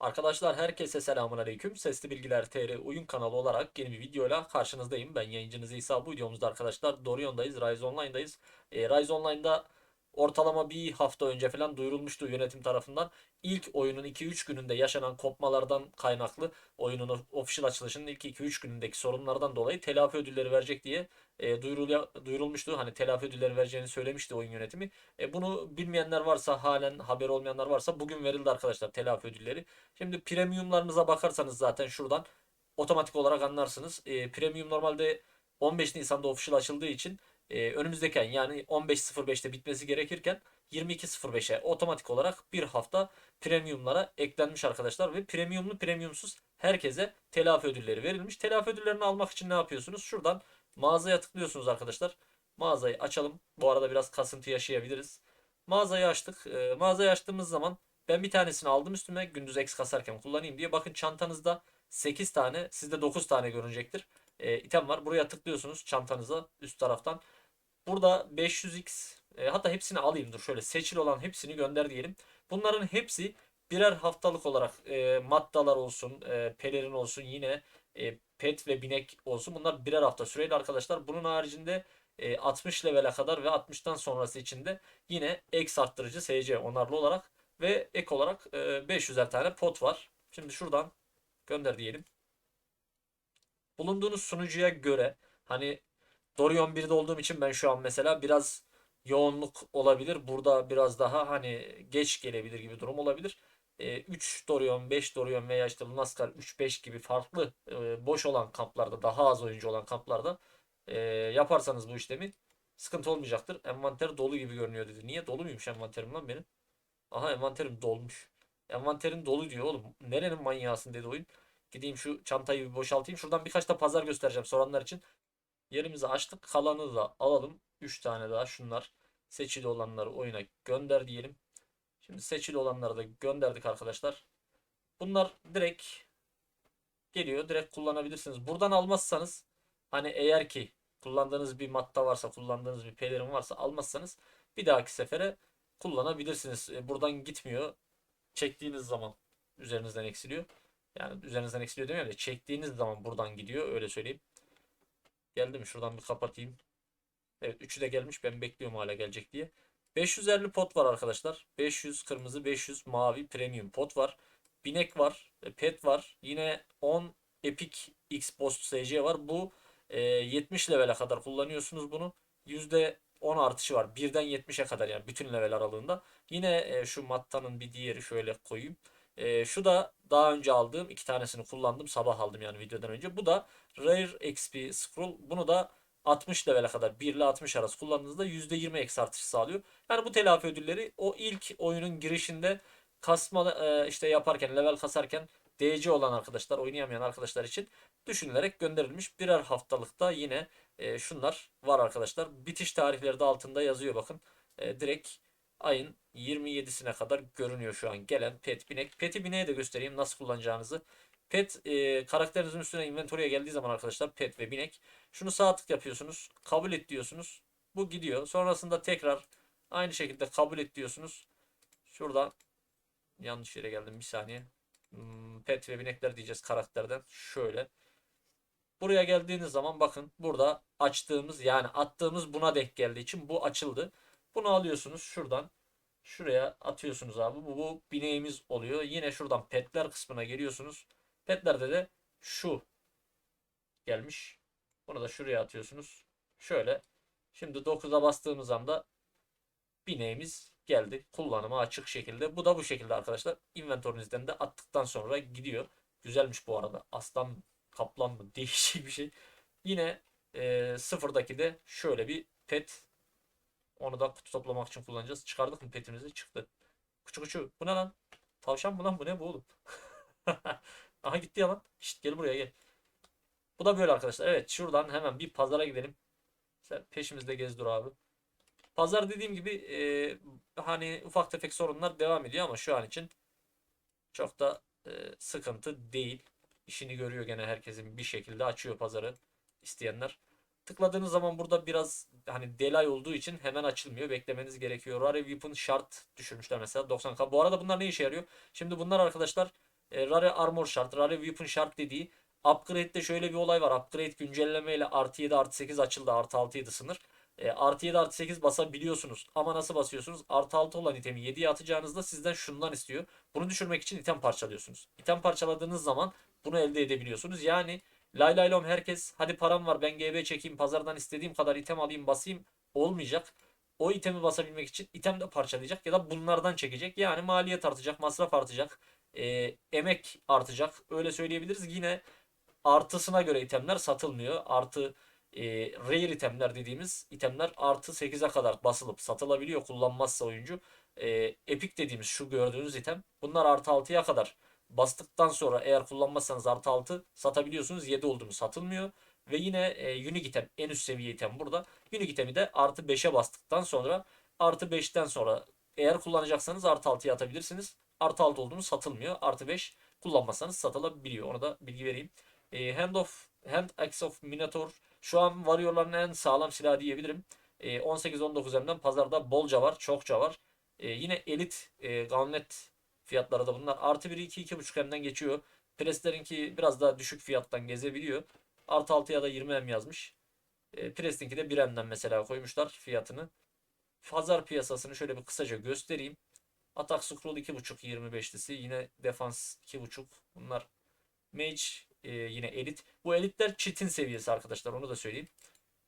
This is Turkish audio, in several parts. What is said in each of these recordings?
Arkadaşlar herkese selamun aleyküm. Sesli Bilgiler TR oyun kanalı olarak yeni bir videoyla karşınızdayım. Ben yayıncınız İsa. Bu videomuzda arkadaşlar Dorion'dayız, Rise Online'dayız. E, Rise Online'da ortalama bir hafta önce falan duyurulmuştu yönetim tarafından. İlk oyunun 2-3 gününde yaşanan kopmalardan kaynaklı oyunun official açılışının ilk 2-3 günündeki sorunlardan dolayı telafi ödülleri verecek diye e, duyurul- duyurulmuştu. Hani telafi ödülleri vereceğini söylemişti oyun yönetimi. E, bunu bilmeyenler varsa halen haberi olmayanlar varsa bugün verildi arkadaşlar telafi ödülleri. Şimdi premiumlarınıza bakarsanız zaten şuradan otomatik olarak anlarsınız. E, premium normalde 15 Nisan'da official açıldığı için e, önümüzdeki ay yani 15.05'te bitmesi gerekirken 22.05'e otomatik olarak bir hafta premiumlara eklenmiş arkadaşlar ve premiumlu premiumsuz herkese telafi ödülleri verilmiş. Telafi ödüllerini almak için ne yapıyorsunuz? Şuradan mağazaya tıklıyorsunuz arkadaşlar. Mağazayı açalım. Bu arada biraz kasıntı yaşayabiliriz. Mağazayı açtık. E, mağazayı açtığımız zaman ben bir tanesini aldım üstüme gündüz X kasarken kullanayım diye. Bakın çantanızda 8 tane sizde 9 tane görünecektir. E, item var. Buraya tıklıyorsunuz çantanıza üst taraftan. Burada 500x e, hatta hepsini alayım dur şöyle seçili olan hepsini gönder diyelim. Bunların hepsi birer haftalık olarak e, maddalar olsun, e, pelerin olsun yine e, pet ve binek olsun. Bunlar birer hafta süreli arkadaşlar. Bunun haricinde e, 60 levele kadar ve 60'tan sonrası için de yine X arttırıcı SC onarlı olarak ve ek olarak e, 500'er tane pot var. Şimdi şuradan gönder diyelim. Bulunduğunuz sunucuya göre hani Dorion 1'de olduğum için ben şu an mesela biraz yoğunluk olabilir. Burada biraz daha hani geç gelebilir gibi durum olabilir. E, 3 Dorion, 5 Dorion veya işte Lunaskar 3-5 gibi farklı e, boş olan kamplarda, daha az oyuncu olan kamplarda e, yaparsanız bu işlemi sıkıntı olmayacaktır. Envanter dolu gibi görünüyor dedi. Niye dolu muymuş envanterim lan benim? Aha envanterim dolmuş. Envanterin dolu diyor oğlum. Nerenin manyağısın dedi oyun. Gideyim şu çantayı bir boşaltayım. Şuradan birkaç da pazar göstereceğim soranlar için. Yerimizi açtık. Kalanı da alalım. 3 tane daha şunlar. Seçili olanları oyuna gönder diyelim. Şimdi seçili olanları da gönderdik arkadaşlar. Bunlar direkt geliyor. Direkt kullanabilirsiniz. Buradan almazsanız hani eğer ki kullandığınız bir madde varsa, kullandığınız bir pelerin varsa almazsanız bir dahaki sefere kullanabilirsiniz. E, Buradan gitmiyor. Çektiğiniz zaman üzerinizden eksiliyor. Yani üzerinizden eksiliyor demiyorum de çektiğiniz zaman buradan gidiyor. Öyle söyleyeyim. Geldi mi? Şuradan bir kapatayım. Evet üçü de gelmiş. Ben bekliyorum hala gelecek diye. 550 pot var arkadaşlar. 500 kırmızı, 500 mavi premium pot var. Binek var. e, Pet var. Yine 10 Epic X Post SC var. Bu e, 70 levele kadar kullanıyorsunuz bunu. %10 artışı var. 1'den 70'e kadar yani bütün level aralığında. Yine e, şu mattanın bir diğeri şöyle koyayım. E, şu da daha önce aldığım iki tanesini kullandım. Sabah aldım yani videodan önce. Bu da Rare XP Scroll. Bunu da 60 levele kadar 1 ile 60 arası kullandığınızda %20 eksi artış sağlıyor. Yani bu telafi ödülleri o ilk oyunun girişinde kasma e, işte yaparken level kasarken DC olan arkadaşlar oynayamayan arkadaşlar için düşünülerek gönderilmiş. Birer haftalıkta yine e, şunlar var arkadaşlar. Bitiş tarihleri de altında yazıyor bakın. E, direkt ayın 27'sine kadar görünüyor şu an gelen pet binek. Pet'i bineğe de göstereyim nasıl kullanacağınızı. Pet e, karakterinizin üstüne inventory'e geldiği zaman arkadaşlar pet ve binek. Şunu sağ tık yapıyorsunuz. Kabul et diyorsunuz. Bu gidiyor. Sonrasında tekrar aynı şekilde kabul et diyorsunuz. Şuradan yanlış yere geldim bir saniye. Hmm, Pet ve binekler diyeceğiz karakterden. Şöyle. Buraya geldiğiniz zaman bakın burada açtığımız yani attığımız buna denk geldiği için bu açıldı. Bunu alıyorsunuz şuradan. Şuraya atıyorsunuz abi. Bu, bu bineğimiz oluyor. Yine şuradan petler kısmına geliyorsunuz. Petlerde de şu gelmiş. Bunu da şuraya atıyorsunuz. Şöyle. Şimdi 9'a bastığımız anda bineğimiz geldi. Kullanıma açık şekilde. Bu da bu şekilde arkadaşlar. Inventory'nizden de attıktan sonra gidiyor. Güzelmiş bu arada. Aslan kaplan mı? Değişik bir şey. Yine e, sıfırdaki de şöyle bir pet. Onu da kutu toplamak için kullanacağız. Çıkardık mı petimizi? Çıktı. Kuçu kuçu. Bu ne lan? Tavşan mı lan? Bu ne bu oğlum? Aha gitti ya lan. Şşt gel buraya gel. Bu da böyle arkadaşlar. Evet şuradan hemen bir pazara gidelim. Sen peşimizde gez dur abi. Pazar dediğim gibi e, hani ufak tefek sorunlar devam ediyor ama şu an için çok da e, sıkıntı değil. İşini görüyor gene herkesin bir şekilde açıyor pazarı isteyenler. Tıkladığınız zaman burada biraz hani delay olduğu için hemen açılmıyor. Beklemeniz gerekiyor. Rare Weapon şart düşürmüşler mesela 90k. Bu arada bunlar ne işe yarıyor? Şimdi bunlar arkadaşlar e, Rare Armor şart, Rare Weapon şart dediği Upgrade'de şöyle bir olay var. Upgrade güncellemeyle artı 7 artı 8 açıldı. Artı 6 7 sınır. E, artı 7 artı 8 basabiliyorsunuz. Ama nasıl basıyorsunuz? Artı 6 olan itemi 7'ye atacağınızda sizden şundan istiyor. Bunu düşürmek için item parçalıyorsunuz. İtem parçaladığınız zaman bunu elde edebiliyorsunuz. Yani lay lay lom herkes hadi param var ben GB çekeyim pazardan istediğim kadar item alayım basayım olmayacak. O itemi basabilmek için item de parçalayacak ya da bunlardan çekecek. Yani maliyet artacak, masraf artacak, e, emek artacak. Öyle söyleyebiliriz. Yine artısına göre itemler satılmıyor. Artı e, rare itemler dediğimiz itemler artı 8'e kadar basılıp satılabiliyor kullanmazsa oyuncu. E, epic dediğimiz şu gördüğünüz item bunlar artı 6'ya kadar bastıktan sonra eğer kullanmazsanız artı 6 satabiliyorsunuz. 7 olduğunu satılmıyor. Ve yine e, unique item en üst seviye item burada. Unique itemi de artı 5'e bastıktan sonra artı 5'ten sonra eğer kullanacaksanız artı 6'ya atabilirsiniz. Artı 6 olduğunu satılmıyor. Artı 5 kullanmazsanız satılabiliyor. Onu da bilgi vereyim. E, Hand of Hand Axe of Minotaur şu an Warrior'ların en sağlam silahı diyebilirim. E, 18-19 M'den pazarda bolca var. Çokça var. E, yine elit e, Gauntlet fiyatları da bunlar. Artı 1 2 2.5 M'den geçiyor. Presler'inki biraz daha düşük fiyattan gezebiliyor. Artı 6'ya da 20 M yazmış. E, Pres'inki de 1 M'den mesela koymuşlar fiyatını. Pazar piyasasını şöyle bir kısaca göstereyim. Atak Scroll 2.5 25'lisi. Yine Defans 2.5. Bunlar Mage e, yine elit. Bu elitler çitin seviyesi arkadaşlar onu da söyleyeyim.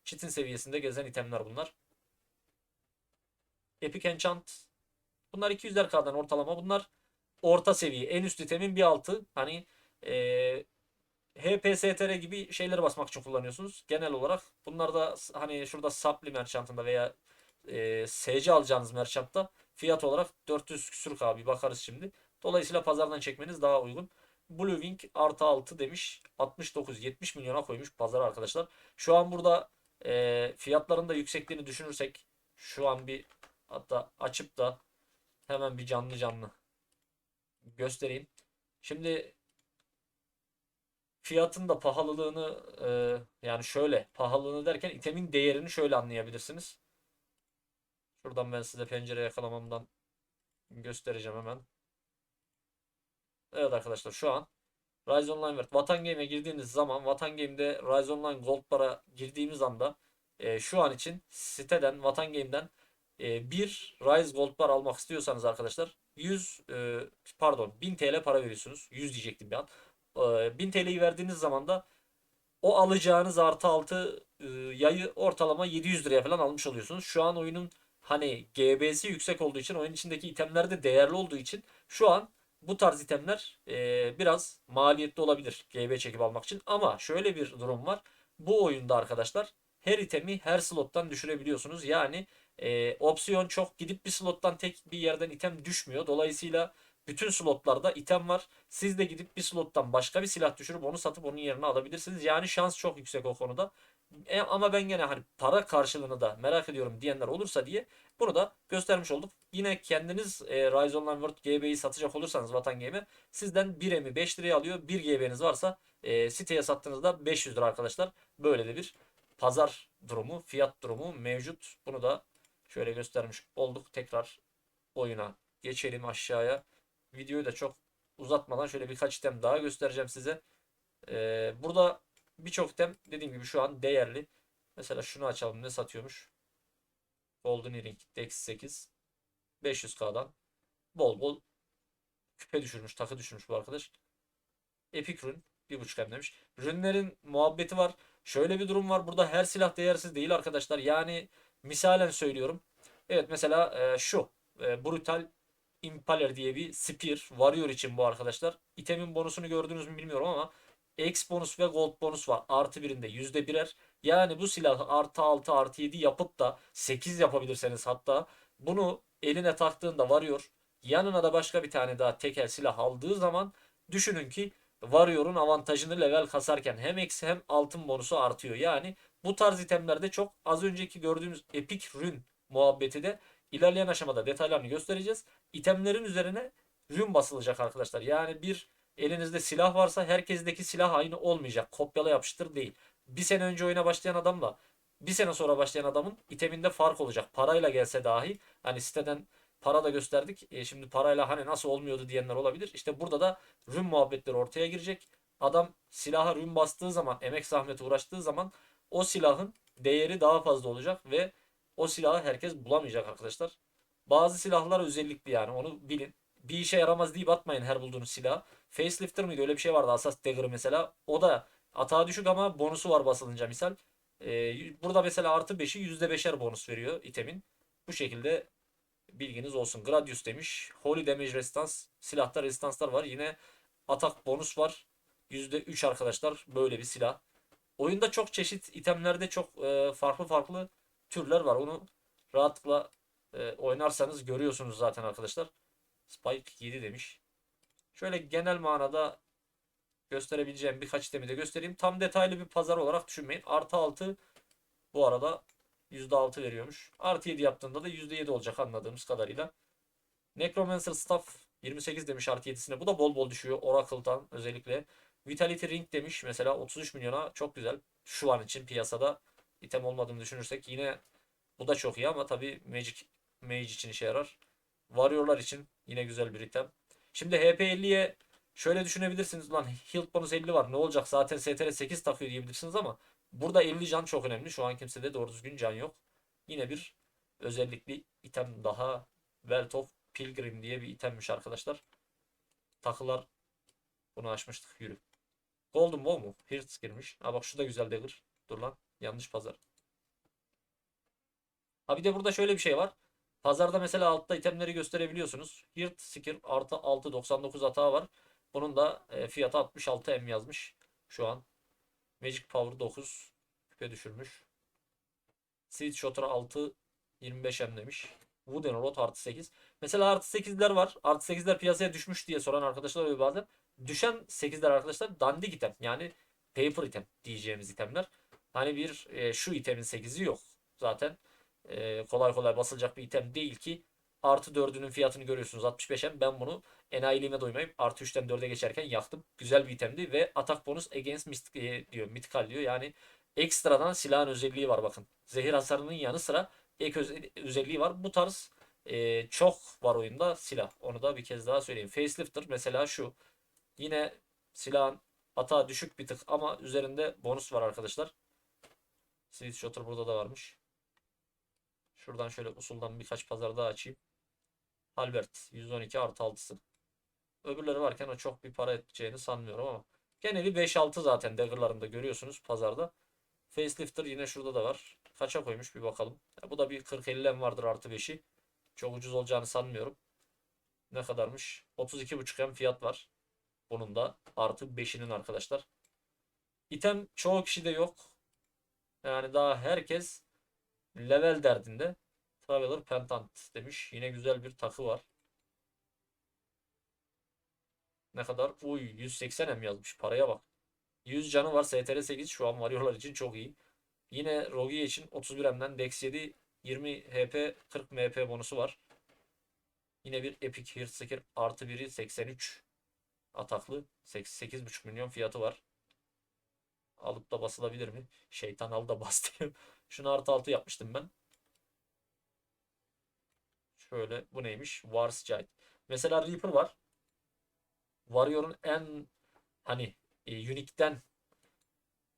Çitin seviyesinde gezen itemler bunlar. Epic Enchant. Bunlar 200'ler kadar ortalama. Bunlar orta seviye. En üst itemin bir altı. Hani e, HPSTR gibi şeyleri basmak için kullanıyorsunuz. Genel olarak bunlar da hani şurada Supply Merchant'ında veya e, SC alacağınız merchantta fiyat olarak 400 küsür K bakarız şimdi. Dolayısıyla pazardan çekmeniz daha uygun. Blue Wing artı 6 demiş. 69-70 milyona koymuş pazar arkadaşlar. Şu an burada e, fiyatların da yüksekliğini düşünürsek şu an bir hatta açıp da hemen bir canlı canlı göstereyim. Şimdi fiyatın da pahalılığını e, yani şöyle pahalılığını derken itemin değerini şöyle anlayabilirsiniz. Şuradan ben size pencere yakalamamdan göstereceğim hemen. Evet arkadaşlar şu an Rise Online World Vatan Game'e girdiğiniz zaman Vatan Game'de Rise Online Gold'lara girdiğimiz anda e, şu an için siteden Vatan Game'den e, bir Rise Gold Bar almak istiyorsanız arkadaşlar 100 e, pardon 1000 TL para veriyorsunuz. 100 diyecektim bir an. E, 1000 TL'yi verdiğiniz zaman da o alacağınız artı altı e, yayı ortalama 700 liraya falan almış oluyorsunuz. Şu an oyunun hani GB'si yüksek olduğu için oyun içindeki itemler de değerli olduğu için şu an bu tarz itemler e, biraz maliyetli olabilir GB çekip almak için. Ama şöyle bir durum var. Bu oyunda arkadaşlar her itemi her slottan düşürebiliyorsunuz. Yani e, opsiyon çok gidip bir slottan tek bir yerden item düşmüyor. Dolayısıyla bütün slotlarda item var. Siz de gidip bir slottan başka bir silah düşürüp onu satıp onun yerine alabilirsiniz. Yani şans çok yüksek o konuda. E, ama ben gene hani para karşılığını da merak ediyorum diyenler olursa diye bunu da göstermiş olduk. Yine kendiniz e, Rise Online World GB'yi satacak olursanız Vatan Game'e sizden 1 emi 5 liraya alıyor. 1 GB'niz varsa e, siteye sattığınızda 500 lira arkadaşlar. Böyle de bir pazar durumu, fiyat durumu mevcut. Bunu da şöyle göstermiş olduk. Tekrar oyuna geçelim aşağıya. Videoyu da çok uzatmadan şöyle birkaç item daha göstereceğim size. Ee, burada birçok item dediğim gibi şu an değerli. Mesela şunu açalım ne satıyormuş. Golden Earring Dex 8 500k'dan bol bol küpe düşürmüş takı düşürmüş bu arkadaş. Epic Rune 1.5 M demiş. Rünlerin muhabbeti var. Şöyle bir durum var. Burada her silah değersiz değil arkadaşlar. Yani misalen söylüyorum. Evet mesela e, şu e, Brutal Impaler diye bir Spear Warrior için bu arkadaşlar. İtemin bonusunu gördünüz mü bilmiyorum ama X bonus ve Gold bonus var. Artı birinde yüzde birer. Yani bu silahı artı 6 artı 7 yapıp da 8 yapabilirseniz hatta bunu eline taktığında varıyor. Yanına da başka bir tane daha tekel silah aldığı zaman düşünün ki Warrior'un avantajını level kasarken hem eksi hem altın bonusu artıyor. Yani bu tarz itemlerde çok az önceki gördüğümüz Epic Rune muhabbeti de ilerleyen aşamada detaylarını göstereceğiz. İtemlerin üzerine rün basılacak arkadaşlar. Yani bir elinizde silah varsa herkesteki silah aynı olmayacak. Kopyala yapıştır değil. Bir sene önce oyuna başlayan adamla bir sene sonra başlayan adamın iteminde fark olacak. Parayla gelse dahi hani siteden para da gösterdik. E, şimdi parayla hani nasıl olmuyordu diyenler olabilir. İşte burada da rün muhabbetleri ortaya girecek. Adam silaha rün bastığı zaman, emek zahmeti uğraştığı zaman o silahın değeri daha fazla olacak ve o silahı herkes bulamayacak arkadaşlar. Bazı silahlar özellikli yani onu bilin. Bir işe yaramaz deyip atmayın her bulduğunuz silah. Facelifter mıydı öyle bir şey vardı Asas Dagger mesela. O da atağı düşük ama bonusu var basılınca misal. Ee, burada mesela artı 5'i %5'er bonus veriyor itemin. Bu şekilde bilginiz olsun. Gradius demiş. Holy Damage Resistance. Silahta resistanslar var. Yine atak bonus var. %3 arkadaşlar. Böyle bir silah. Oyunda çok çeşit itemlerde çok e, farklı farklı türler var. Onu rahatlıkla e, oynarsanız görüyorsunuz zaten arkadaşlar. Spike 7 demiş. Şöyle genel manada gösterebileceğim birkaç itemi de göstereyim. Tam detaylı bir pazar olarak düşünmeyin. Artı 6 bu arada %6 veriyormuş. Artı 7 yaptığında da %7 olacak anladığımız kadarıyla. Necromancer Staff 28 demiş artı 7'sine. Bu da bol bol düşüyor. Oracle'dan özellikle. Vitality Ring demiş mesela 33 milyona çok güzel. Şu an için piyasada item olmadığını düşünürsek yine bu da çok iyi ama tabii Magic Mage için işe yarar. Warrior'lar için yine güzel bir item. Şimdi HP50'ye şöyle düşünebilirsiniz. Lan health bonus 50 var ne olacak zaten STR 8 takıyor diyebilirsiniz ama burada 50 can çok önemli. Şu an kimsede doğru düzgün can yok. Yine bir özellikli item daha Wealth of Pilgrim diye bir itemmiş arkadaşlar. Takılar bunu açmıştık yürü. Golden Ball mu? Hirtz girmiş. Ha bak şu da güzel dagger. Dur lan. Yanlış pazar. Ha bir de burada şöyle bir şey var. Pazarda mesela altta itemleri gösterebiliyorsunuz. Hirt Skill artı 6.99 hata var. Bunun da e, fiyatı 66 M yazmış. Şu an. Magic Power 9. Küpe düşürmüş. Seed Shotter 6 25 M demiş. Wooden Rod artı 8. Mesela artı 8'ler var. Artı 8'ler piyasaya düşmüş diye soran arkadaşlar oluyor bazen. Düşen 8'ler arkadaşlar dandik item. Yani paper item diyeceğimiz itemler. Hani bir e, şu itemin 8'i yok. Zaten e, kolay kolay basılacak bir item değil ki. Artı 4'ünün fiyatını görüyorsunuz 65'em. Ben bunu enayiliğime doymayıp artı 3'ten 4'e geçerken yaktım. Güzel bir itemdi ve atak bonus against mystic e, diyor. Mythical diyor. Yani ekstradan silahın özelliği var bakın. Zehir hasarının yanı sıra ek özel- özelliği var. Bu tarz e, çok var oyunda silah. Onu da bir kez daha söyleyeyim. Facelifter mesela şu. Yine silahın atağı düşük bir tık ama üzerinde bonus var arkadaşlar. Sweet Shotter burada da varmış. Şuradan şöyle usuldan birkaç pazar daha açayım. Albert 112 artı 6'sı. Öbürleri varken o çok bir para edeceğini sanmıyorum ama. Geneli 5-6 zaten dagger'larında görüyorsunuz pazarda. Facelifter yine şurada da var. Kaça koymuş bir bakalım. Ya bu da bir 40-50'lem vardır artı 5'i. Çok ucuz olacağını sanmıyorum. Ne kadarmış? 32,5 hem fiyat var. Bunun da artı 5'inin arkadaşlar. İtem çoğu kişide yok. Yani daha herkes level derdinde. Traveler Pentant demiş. Yine güzel bir takı var. Ne kadar? Uy 180 M yazmış. Paraya bak. 100 canı var. STR 8 şu an varıyorlar için çok iyi. Yine Rogier için 31 M'den Dex 7 20 HP 40 MP bonusu var. Yine bir Epic Heart Seeker artı 1'i 83 ataklı 8,5 milyon fiyatı var. Alıp da basılabilir mi? Şeytan al da bas diyor. Şunu artı 6 yapmıştım ben. Şöyle bu neymiş? Wars Giant. Mesela Reaper var. Warrior'un en hani e, Unique'den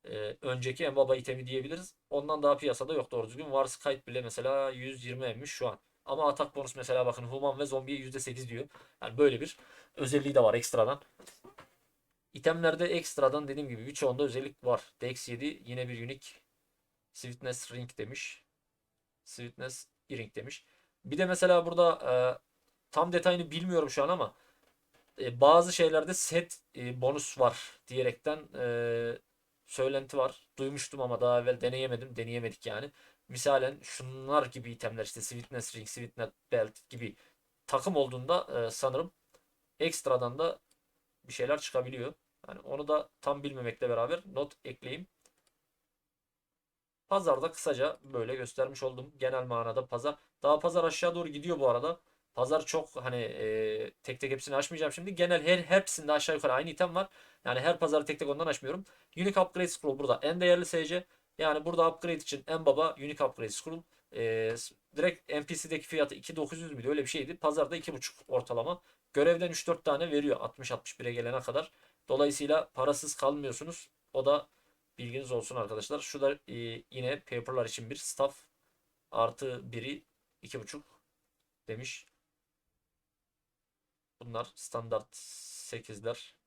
e, önceki en baba itemi diyebiliriz. Ondan daha piyasada yok doğru düzgün. Wars Kite bile mesela 120 emmiş şu an. Ama atak bonus mesela bakın Human ve Zombiye %8 diyor. Yani böyle bir özelliği de var ekstradan. İtemlerde ekstradan dediğim gibi birçoğunda özellik var. Dex 7 yine bir unique. Sweetness Ring demiş. Sweetness Earring demiş. Bir de mesela burada e, tam detayını bilmiyorum şu an ama e, bazı şeylerde set e, bonus var diyerekten e, söylenti var. Duymuştum ama daha evvel deneyemedim. Deneyemedik yani. Misalen şunlar gibi itemler işte Sweetness Ring, Sweetness Belt gibi takım olduğunda e, sanırım ekstradan da bir şeyler çıkabiliyor. Yani onu da tam bilmemekle beraber not ekleyeyim. Pazarda kısaca böyle göstermiş oldum. Genel manada pazar. Daha pazar aşağı doğru gidiyor bu arada. Pazar çok hani e, tek tek hepsini açmayacağım şimdi. Genel her hepsinde aşağı yukarı aynı item var. Yani her pazarı tek tek ondan açmıyorum. Unique Upgrade Scroll burada en değerli SC. Yani burada upgrade için en baba Unique Upgrade Scroll. E, direkt NPC'deki fiyatı 2900 müydü öyle bir şeydi. Pazarda 2,5 ortalama. Görevden 3-4 tane veriyor 60-61'e gelene kadar. Dolayısıyla parasız kalmıyorsunuz. O da bilginiz olsun arkadaşlar. Şu da e, yine paperlar için bir staff artı biri 2,5 demiş. Bunlar standart 8'ler.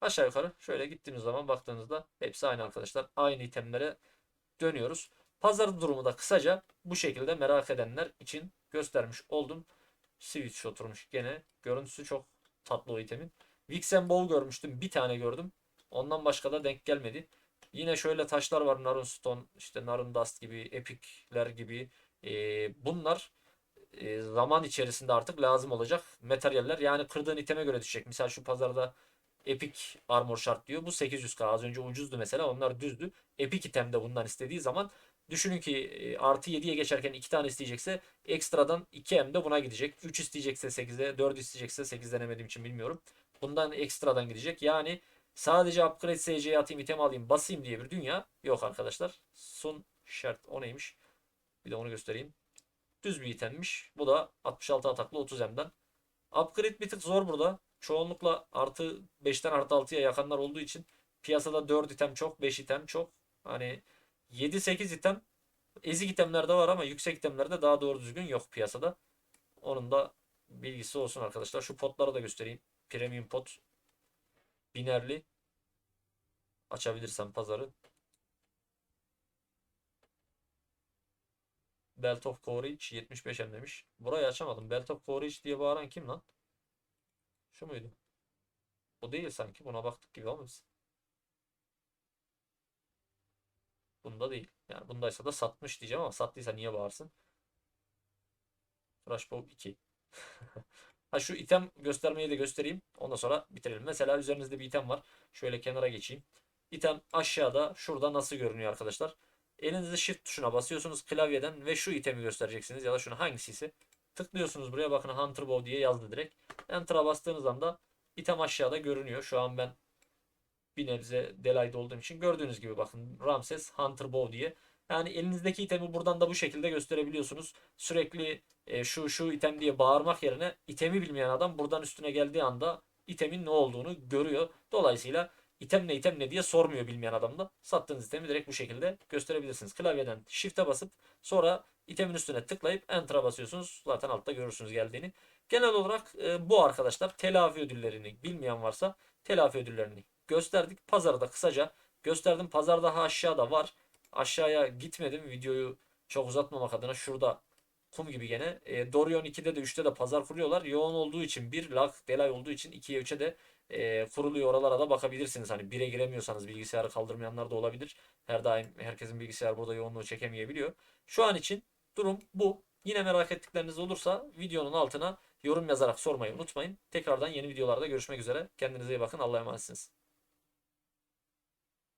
Aşağı yukarı şöyle gittiğiniz zaman baktığınızda hepsi aynı arkadaşlar. Aynı itemlere dönüyoruz. Pazar durumu da kısaca bu şekilde merak edenler için göstermiş oldum. Switch oturmuş gene. Görüntüsü çok tatlı o itemin. Vixen Ball görmüştüm. Bir tane gördüm. Ondan başka da denk gelmedi. Yine şöyle taşlar var. Narun Stone, işte Narun Dust gibi, Epic'ler gibi. Ee, bunlar e, zaman içerisinde artık lazım olacak materyaller. Yani kırdığın iteme göre düşecek. Mesela şu pazarda Epic Armor Shard diyor. Bu 800k. Az önce ucuzdu mesela. Onlar düzdü. Epic itemde bundan istediği zaman düşünün ki e, artı 7'ye geçerken 2 tane isteyecekse ekstradan 2M de buna gidecek. 3 isteyecekse 8'e, 4 isteyecekse 8 denemediğim için bilmiyorum. Bundan ekstradan gidecek. Yani sadece upgrade SC'ye atayım, item alayım, basayım diye bir dünya yok arkadaşlar. Sun şart o neymiş? Bir de onu göstereyim. Düz bir itemmiş. Bu da 66 ataklı 30 M'den. Upgrade bir tık zor burada. Çoğunlukla artı 5'ten artı 6'ya yakanlar olduğu için piyasada 4 item çok, 5 item çok. Hani 7-8 item ezik itemler de var ama yüksek itemlerde daha doğru düzgün yok piyasada. Onun da bilgisi olsun arkadaşlar. Şu potları da göstereyim. Premium pot. Binerli. Açabilirsem pazarı. Belt of Courage 75 M demiş. Burayı açamadım. Belt of Courage diye bağıran kim lan? Şu muydu? Bu değil sanki. Buna baktık gibi ama biz. Bunda değil. Yani bundaysa da satmış diyeceğim ama sattıysa niye bağırsın? Flashbulb 2. ha şu item göstermeyi de göstereyim. Ondan sonra bitirelim. Mesela üzerinizde bir item var. Şöyle kenara geçeyim. İtem aşağıda şurada nasıl görünüyor arkadaşlar? Elinizde shift tuşuna basıyorsunuz klavyeden ve şu itemi göstereceksiniz ya da şunu hangisi ise tıklıyorsunuz buraya bakın Hunter Bow diye yazdı direkt. Enter'a bastığınız anda item aşağıda görünüyor. Şu an ben bir nebze delayda olduğum için gördüğünüz gibi bakın Ramses Hunter Bow diye. Yani elinizdeki itemi buradan da bu şekilde gösterebiliyorsunuz. Sürekli e, şu şu item diye bağırmak yerine itemi bilmeyen adam buradan üstüne geldiği anda itemin ne olduğunu görüyor. Dolayısıyla item ne item ne diye sormuyor bilmeyen adam da. Sattığınız itemi direkt bu şekilde gösterebilirsiniz. Klavyeden shift'e basıp sonra itemin üstüne tıklayıp enter'a basıyorsunuz. Zaten altta görürsünüz geldiğini. Genel olarak e, bu arkadaşlar telafi ödüllerini bilmeyen varsa telafi ödüllerini gösterdik. Pazarda kısaca gösterdim. Pazar daha aşağıda var. Aşağıya gitmedim videoyu çok uzatmamak adına. Şurada kum gibi gene. E, Dorion 2'de de 3'te de pazar kuruyorlar. Yoğun olduğu için 1 lak delay olduğu için 2'ye 3'e de e, kuruluyor. Oralara da bakabilirsiniz. Hani 1'e giremiyorsanız bilgisayarı kaldırmayanlar da olabilir. Her daim herkesin bilgisayar burada yoğunluğu çekemeyebiliyor. Şu an için durum bu. Yine merak ettikleriniz olursa videonun altına yorum yazarak sormayı unutmayın. Tekrardan yeni videolarda görüşmek üzere. Kendinize iyi bakın. Allah'a emanetsiniz.